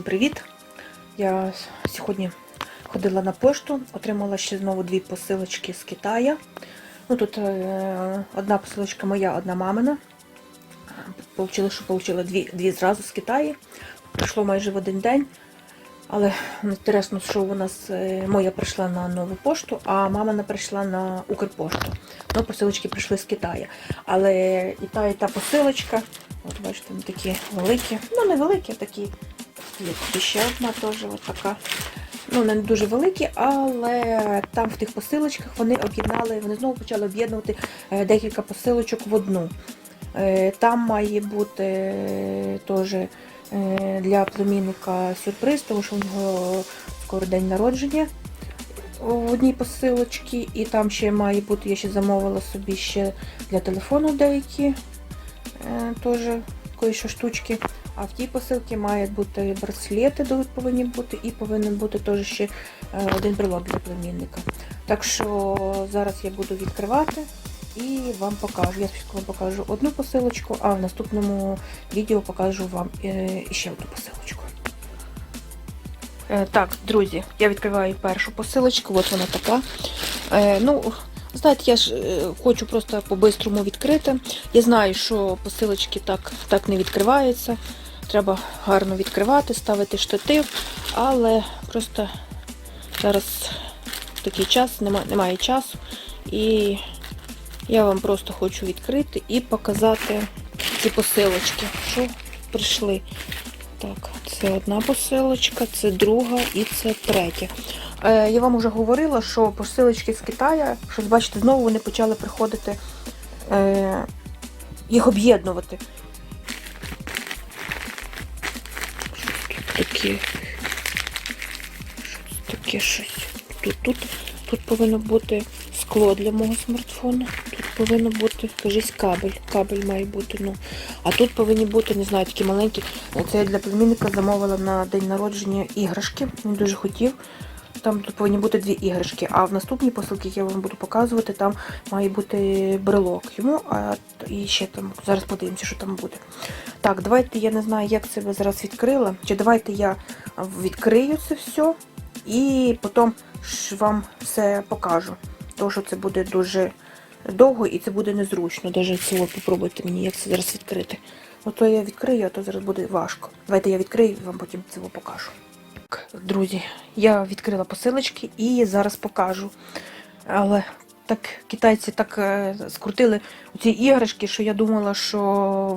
Всім привіт! Я сьогодні ходила на пошту, отримала ще знову дві посилочки з Китаю. Ну, тут е, одна посилочка моя, одна мамина. Получила, що отримала дві, дві зразу з Китаю. Прийшло майже в один день. Але інтересно, що у нас е, моя прийшла на нову пошту, а мамина прийшла на Укрпошту. Ну, посилочки прийшли з Китаю. Але і та, і та посилочка, от бачите, вони такі великі, ну не великі, а такі. Тут ще одна теж така. Ну, не дуже великі, але там в тих посилочках вони об'єднали, вони знову почали об'єднувати е, декілька посилочок в одну. Е, Там має бути е, теж для племінника сюрприз, тому що у нього скоро день народження в одній посилочці, і там ще має бути, я ще замовила собі ще для телефону деякі теж кої-що штучки. А в тій посилці має бути браслети до- повинні бути, і повинен бути теж ще е, один брелок для племінника. Так що зараз я буду відкривати і вам покажу. Я спочатку вам покажу одну посилочку, а в наступному відео покажу вам е, ще одну посилочку. Е, Так, друзі, я відкриваю першу посилочку, от вона така. Ну, знаєте, я ж хочу просто по-бистрому відкрити. Я знаю, що посилочки так, так не відкриваються. Треба гарно відкривати, ставити штатив, але просто зараз такий час, немає, немає часу. І я вам просто хочу відкрити і показати ці посилочки, що прийшли. Так, це одна посилочка, це друга і це третя. Е, я вам вже говорила, що посилочки з Китаю, що бачите, знову вони почали приходити е, їх об'єднувати. Таке? Щось таке щось? Тут, тут, тут повинно бути скло для мого смартфона. Тут повинно бути, кажись, кабель. Кабель має бути. ну. А тут повинні бути, не знаю, такі маленькі. Це я для племінника замовила на день народження іграшки. Він дуже хотів. Там повинні бути дві іграшки. А в наступній посилці, які я вам буду показувати, там має бути брелок йому, а і ще там зараз подивимося, що там буде. Так, давайте я не знаю, як це ви зараз відкрила. Чи давайте я відкрию це все і потім вам все покажу. Тому що це буде дуже довго і це буде незручно. Даже цього попробуйте мені, як це зараз відкрити. Ото я відкрию, а то зараз буде важко. Давайте я відкрию і вам потім цього покажу. Друзі, я відкрила посилочки і зараз покажу. Але так китайці так е, скрутили ці іграшки, що я думала, що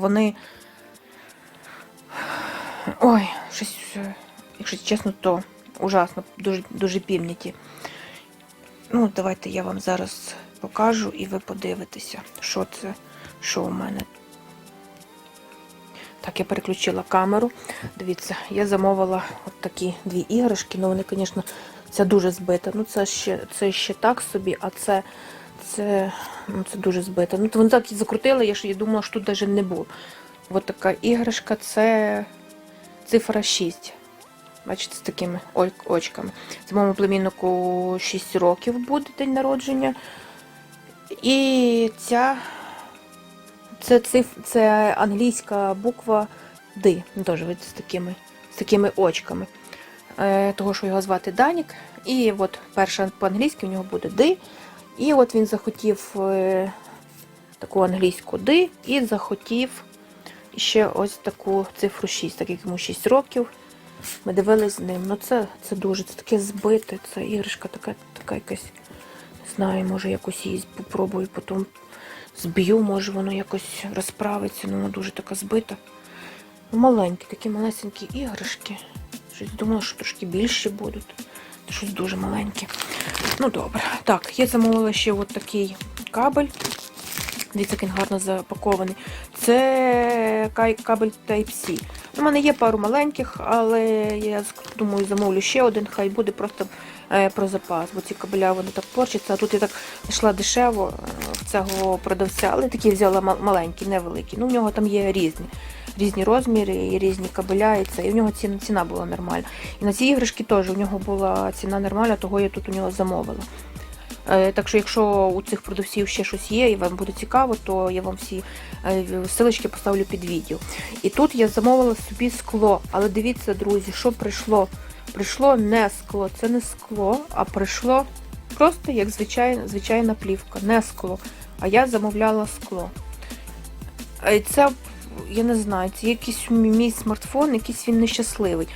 вони. Ой, щось, е, якщо чесно, то ужасно, дуже, дуже півніті. Ну, давайте я вам зараз покажу і ви подивитеся, що це, що у мене. Так, я переключила камеру. Дивіться, я замовила от такі дві іграшки. Ну, вони, звісно, це дуже збита. Ну, це ще, це ще так собі, а це, це, ну, це дуже збито. Ну, то вони так і закрутили, я ж я думала, що тут навіть не було. От така іграшка це цифра 6. Бачите, з такими очками. Це моєму племіннику 6 років буде день народження. І ця це, циф, це англійська буква D. Ну, Теж з такими, з такими очками. Е, того, що його звати Данік. І от перша по-англійськи у нього буде D. І от він захотів е, таку англійську D і захотів ще ось таку цифру 6, так як йому 6 років. Ми дивились з ним. Ну це, це дуже це таке збите. Це іграшка така, така якась. Не знаю, може якось її попробую, потім зб'ю, може воно якось розправиться. але воно дуже така збита. Ну, Маленькі, такі малесенькі іграшки. Щось думала, що трошки більші будуть. Щось дуже маленьке. Ну добре. Так, я замовила ще от такий кабель. Дивіться, він гарно запакований. Це кабель Type-C. У мене є пару маленьких, але я думаю, замовлю ще один, хай буде просто е, про запас, бо ці кабеля вони так порчаться. А тут я так знайшла дешево е, в цього продавця, але такі взяла маленькі, невеликі. Ну, у нього там є різні. Різні розміри і різні кабеля, і це. І у нього ціна, ціна була нормальна. І на ці іграшки теж у нього була ціна нормальна, того я тут у нього замовила. Е, Так що, якщо у цих продавців ще щось є і вам буде цікаво, то я вам всі е, силочки поставлю під відео. І тут я замовила собі скло. Але дивіться, друзі, що прийшло. Прийшло не скло, це не скло, а прийшло просто як звичайна, звичайна плівка, не скло. А я замовляла скло. Е, Це, я не знаю, це якийсь мій смартфон, якийсь він нещасливий.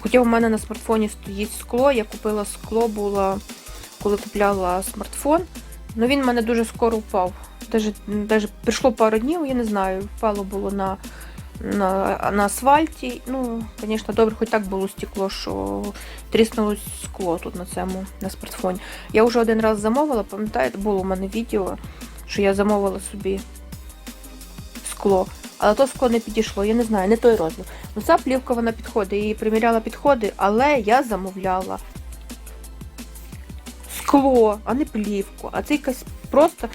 Хоча у мене на смартфоні стоїть скло, я купила скло, було, коли купляла смартфон. Ну він в мене дуже скоро впав. Даже, прийшло пару днів, я не знаю, впало було на, на, на асфальті. Ну, звісно, добре, хоч так було стекло, що тріснуло скло тут на цьому на смартфоні. Я вже один раз замовила, пам'ятаєте, було у мене відео, що я замовила собі скло. Але то скло не підійшло, я не знаю, не той розмір. Ну ця плівка вона підходить, я її приміряла підходи, але я замовляла скло, а не плівку. А це якась просто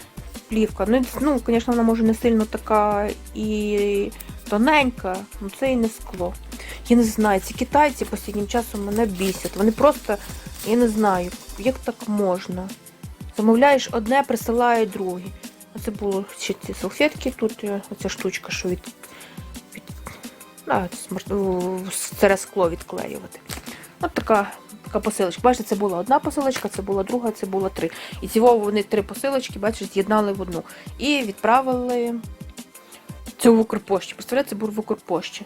плівка. Ну, ну, звісно, вона може не сильно така і тоненька, ну це і не скло. Я не знаю, ці китайці останнім часом мене бісять. Вони просто, я не знаю, як так можна. Замовляєш одне, присилають друге. Оце було ще ці салфетки тут, е, оця штучка, що від, від а, у, скло відклеювати. От така посилочка. Бачите, це була одна посилочка, це була друга, це було три. І цього вони три посилочки, бачите, з'єднали в одну. І відправили це в Укрпошті. Представляєте, це було в Укрпошті.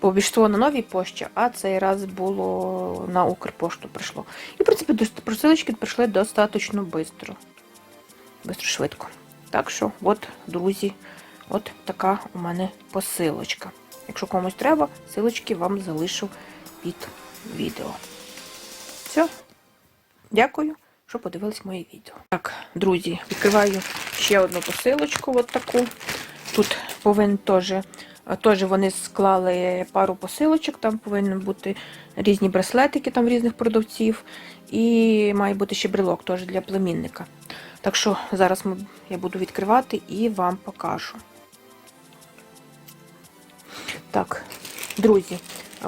Обійшло на новій пошті, а цей раз було на Укрпошту прийшло. І, в принципі, посилочки прийшли достатньо швидко. Бистро швидко. Так що, от, друзі, от така у мене посилочка. Якщо комусь треба, силочки вам залишу під відео. Все. Дякую, що подивились моє відео. Так, друзі, відкриваю ще одну посилочку, от таку. Тут повинен теж, теж вони склали пару посилочок, там повинні бути різні браслетики там різних продавців. І має бути ще брелок теж для племінника. Так що зараз я буду відкривати і вам покажу. Так, друзі,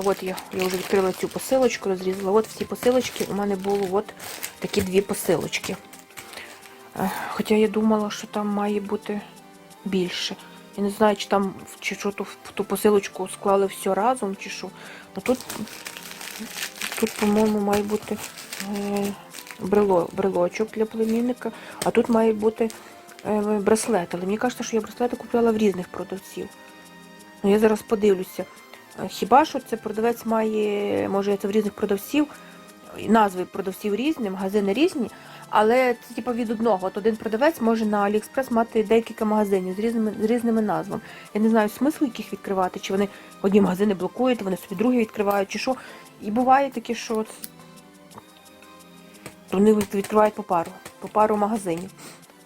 от я, я вже відкрила цю посилочку, розрізала. От всі посилочки. У мене було от такі дві посилочки. Е, Хоча я думала, що там має бути більше. Я не знаю, чи там чи що ту, в ту посилочку склали все разом, чи що. Ну тут, тут по-моєму, має бути. Е, брело, брелочок для племінника, а тут має бути е, браслет. Але мені кажеться, що я браслети купляла в різних продавців. Ну, я зараз подивлюся. Е, Хіба що це продавець має, може, це в різних продавців, назви продавців різні, магазини різні, але це типу від одного. От один продавець може на Аліекспрес мати декілька магазинів з різними, з різними назвами. Я не знаю смислу яких відкривати, чи вони одні магазини блокують, вони собі другі відкривають, чи що. І буває таке, що вони відкривають по пару, по пару магазинів.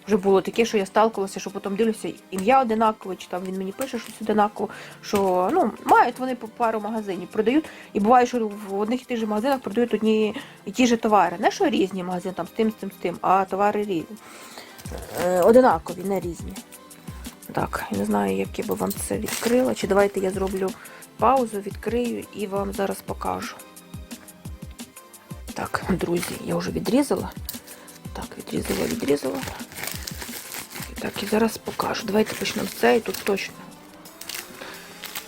Вже було таке, що я сталкувалася, що потім дивлюся, ім'я одинакове, чи там він мені пише щось одинаково, що ну, мають вони пару магазинів, продають. І буває, що в одних і тих же магазинах продають одні і ті ж товари. Не що різні магазини, там з тим, з тим, з тим, а товари різні. Е, одинакові, не різні. Так, я не знаю, як я би вам це відкрила. Чи давайте я зроблю паузу, відкрию і вам зараз покажу. Так, друзі, я вже відрізала. Так, відрізала, відрізала. Так, і зараз покажу. Давайте почнемо з цієї, тут точно.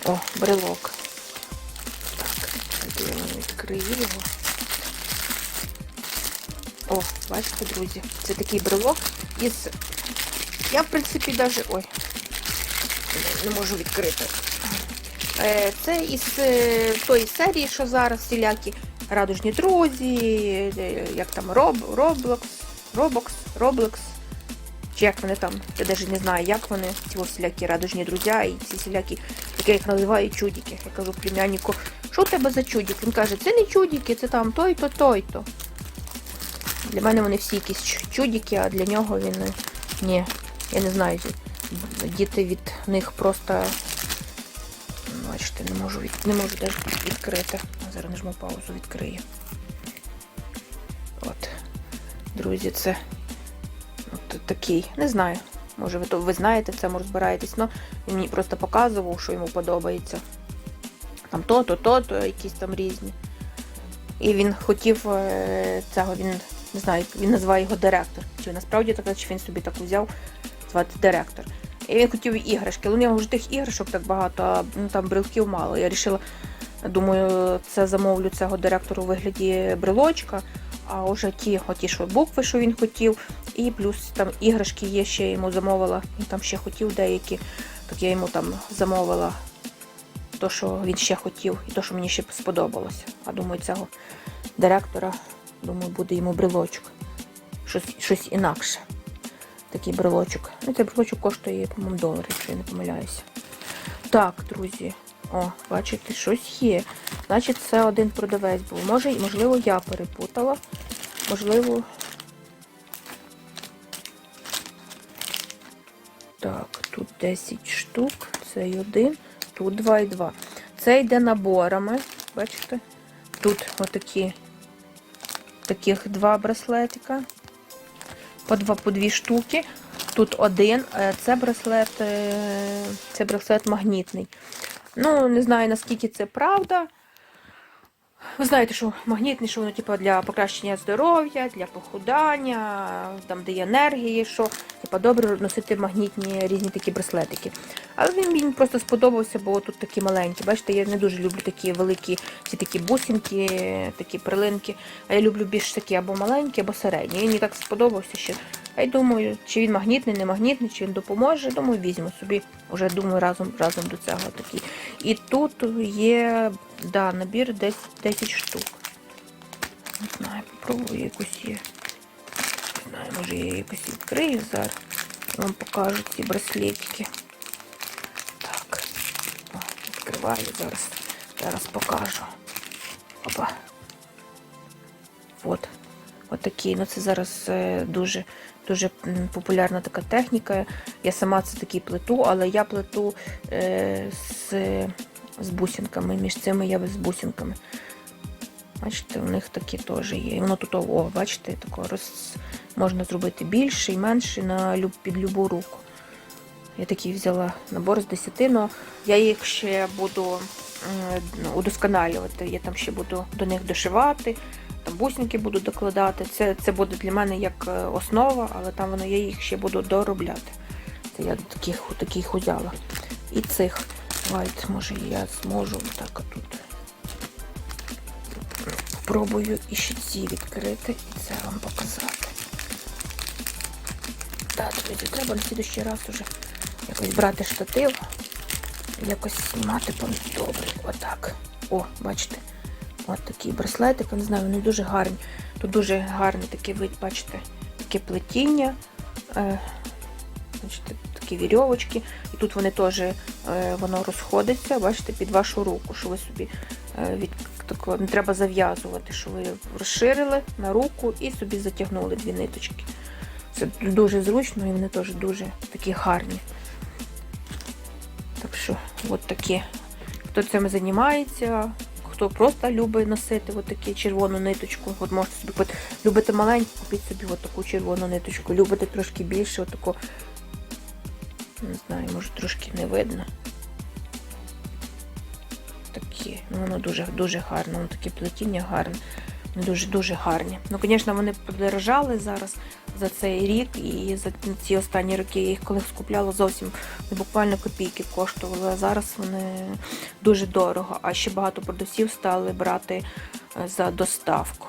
О, брелок. Так, я відкрию його. О, бачите, друзі, це такий брелок із. Я, в принципі, навіть... Ой, не можу відкрити. Е, Це із е, тої серії, що зараз всілякі радужні друзі, е, як там Роб, Роблокс, Робокс, Роблекс. Чи як вони там, я навіть не знаю, як вони, ці всілякі радужні друзі і ці всілякі, як я їх називаю чудики. Я кажу племяннику, що у тебе за чудик? Він каже, це не чудики, це там той-то, той-то. Для мене вони всі якісь чу- чудики, а для нього він е, ні. Я не знаю, діти від них просто. Бачите, не можу від... не можу навіть відкрити. Зараз нажму паузу, відкрию. От. Друзі, це от такий. Не знаю. Може, ви ви знаєте в цьому розбираєтесь, але він мені просто показував, що йому подобається. Там то-то, то-то, якісь там різні. І він хотів е, цього, він не знаю, він називає його директор. Чи насправді так, чи він собі так взяв звати директор. І він хотів іграшки. Але у нього вже тих іграшок так багато, а ну, там брелків мало. Я вирішила, думаю, це замовлю цього директору у вигляді брелочка. А вже ті, оті, що букви, що він хотів, і плюс там іграшки є, ще йому замовила. Він там ще хотів деякі, так я йому там замовила то, що він ще хотів, і то, що мені ще сподобалося. А думаю, цього директора, думаю, буде йому брелочок. Щось, щось інакше. Такий брелочок. Ну, цей брелочок коштує, по-моєму, долар, якщо я не помиляюся. Так, друзі. О, бачите, щось є. Значить, це один продавець був. Може, можливо, я перепутала. Можливо. Так, тут 10 штук, цей один, тут 2 і 2. Це йде наборами, бачите? Тут отакі таких два браслетика. По два, по дві штуки. Тут один. Е, Це браслет, е, це браслет магнітний. Ну, не знаю, наскільки це правда. Ви знаєте, що магнітний, що воно типу, для покращення здоров'я, для похудання, там де є енергії, що типу, добре носити магнітні різні такі браслетики. Але він мені просто сподобався, бо тут такі маленькі. Бачите, я не дуже люблю такі великі, всі такі бусинки, такі перлинки. А я люблю більш такі або маленькі, або середні. Він мені так сподобався, що я й думаю, чи він магнітний, не магнітний, чи він допоможе. Думаю, візьму собі. Вже думаю, разом разом до цього такі. І тут є да, набір 10, 10 штук. Не знаю, попробую якусь є. Не знаю, може я якось відкрию зараз. Вам покажу ці браслетики. Відкриваю зараз. Зараз покажу. Опа. От. От такі. Ну це зараз е, дуже дуже популярна така техніка. Я сама це такі плету, але я плету е, з, з бусинками. Між цими я з бусинками. Бачите, у них такі теж є. І воно тут, о, бачите, тако роз... можна зробити більше і менше на під любу руку. Я такий взяла набор з 10, але я їх ще буду удосконалювати. Я там ще буду до них дошивати, там бусинки буду докладати. Це, це буде для мене як е, основа, але там воно я їх ще буду доробляти. Це я таких, таких взяла. І цих. Давайте, може я зможу так тут. Спробую і ще ці відкрити і це вам показати. Так, друзі, треба на слідущий раз уже якось брати штатив, якось знімати добре. Отак. О, бачите? От такі браслетики, не знаю, вони дуже гарні. Тут дуже гарний такий вид, бачите, таке плетіння. Е, бачите, такі вірьовочки. І тут вони теж е, воно розходиться, бачите, під вашу руку, що ви собі е, від такого не треба зав'язувати, що ви розширили на руку і собі затягнули дві ниточки. Це дуже зручно і вони теж дуже такі гарні. Що, от такі. Хто цим займається, хто просто любить носити от таку червону ниточку, от можете собі купити. Любите маленьку, купіть собі от таку червону ниточку. Любите трошки більше, от таку, не знаю, може трошки не видно. Такі, ну воно дуже дуже гарно, воно таке плетіння гарне. Дуже-дуже гарні. Ну, звісно, вони подорожали зараз за цей рік і за ці останні роки я їх коли скупляла зовсім буквально копійки коштували. А зараз вони дуже дорого. А ще багато продавців стали брати е, за доставку.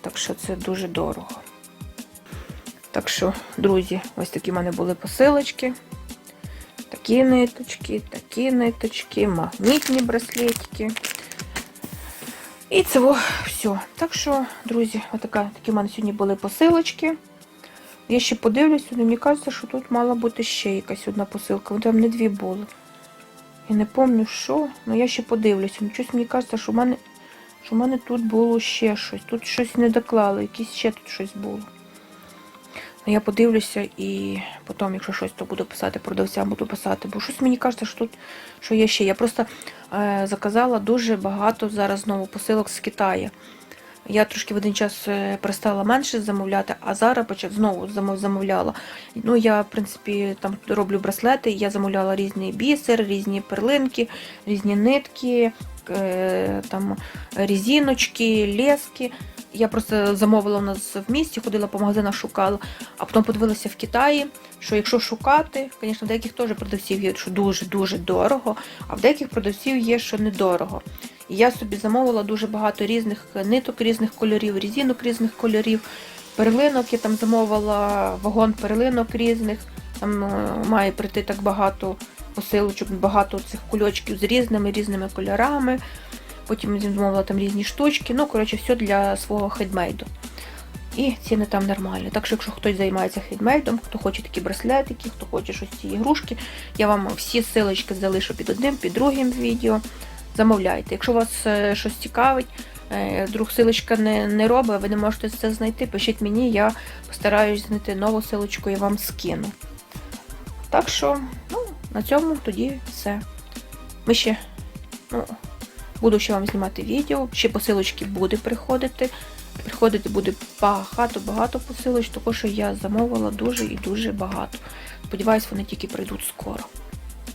Так що це дуже дорого. Так що, друзі, ось такі в мене були посилочки. Такі ниточки, такі ниточки, магнітні браслетики. І це все. Так що, друзі, отака, такі в мене сьогодні були посилочки. Я ще подивлюсь, але мені кажеться, що тут мала бути ще якась одна посилка. Там не дві були. Я не пам'ятаю, що, але я ще подивлюся. Ну, Щось мені кажеться, що в мене що в мене тут було ще щось. Тут щось не доклали, якісь ще тут щось було. Ну, я подивлюся і потім, якщо щось, то буду писати продавцям, буду писати. Бо щось мені кажеться, що тут що є ще. Я просто е, заказала дуже багато зараз знову посилок з Китаю. Я трошки в один час е, перестала менше замовляти, а зараз почав знову замовляла. Ну, я, в принципі, там роблю браслети, я замовляла різний бісер, різні перлинки, різні нитки, е, там резиночки, лески. Я просто замовила у нас в місті, ходила по магазинах, шукала, а потім подивилася в Китаї, що якщо шукати, звісно, в деяких теж продавців є, що дуже-дуже дорого, а в деяких продавців є, що недорого. І я собі замовила дуже багато різних ниток, різних кольорів, різинок різних кольорів, перлинок. Я там замовила вагон перлинок різних. Там е, має прийти так багато посилочок, багато цих кульочків з різними різними кольорами. Потім замовила там різні штучки. Ну, коротше, все для свого хедмейду. І ціни там нормальні. Так що, якщо хтось займається хедмейдом, хто хоче такі браслетики, хто хоче щось ці ігрушки, я вам всі силочки залишу під одним, під другим відео. Замовляйте. Якщо вас е, щось цікавить, е, друг силочка не, не робить, ви не можете це знайти, пишіть мені, я постараюсь знайти нову силочку і вам скину. Так що, ну, на цьому тоді все. Ми ще, ну, буду ще вам знімати відео, ще посилочки буде приходити. Приходити буде багато-багато посилоч, тому що я замовила дуже і дуже багато. Сподіваюсь, вони тільки прийдуть скоро.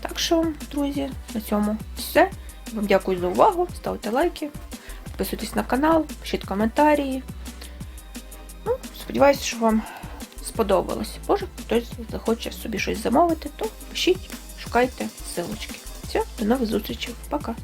Так що, друзі, на цьому все. Вам дякую за увагу. Ставте лайки, підписуйтесь на канал, пишіть коментарі. Ну, сподіваюся, що вам сподобалось. Може, хтось захоче собі щось замовити, то пишіть, шукайте ссылочки. Все, до нових зустрічей. Пока!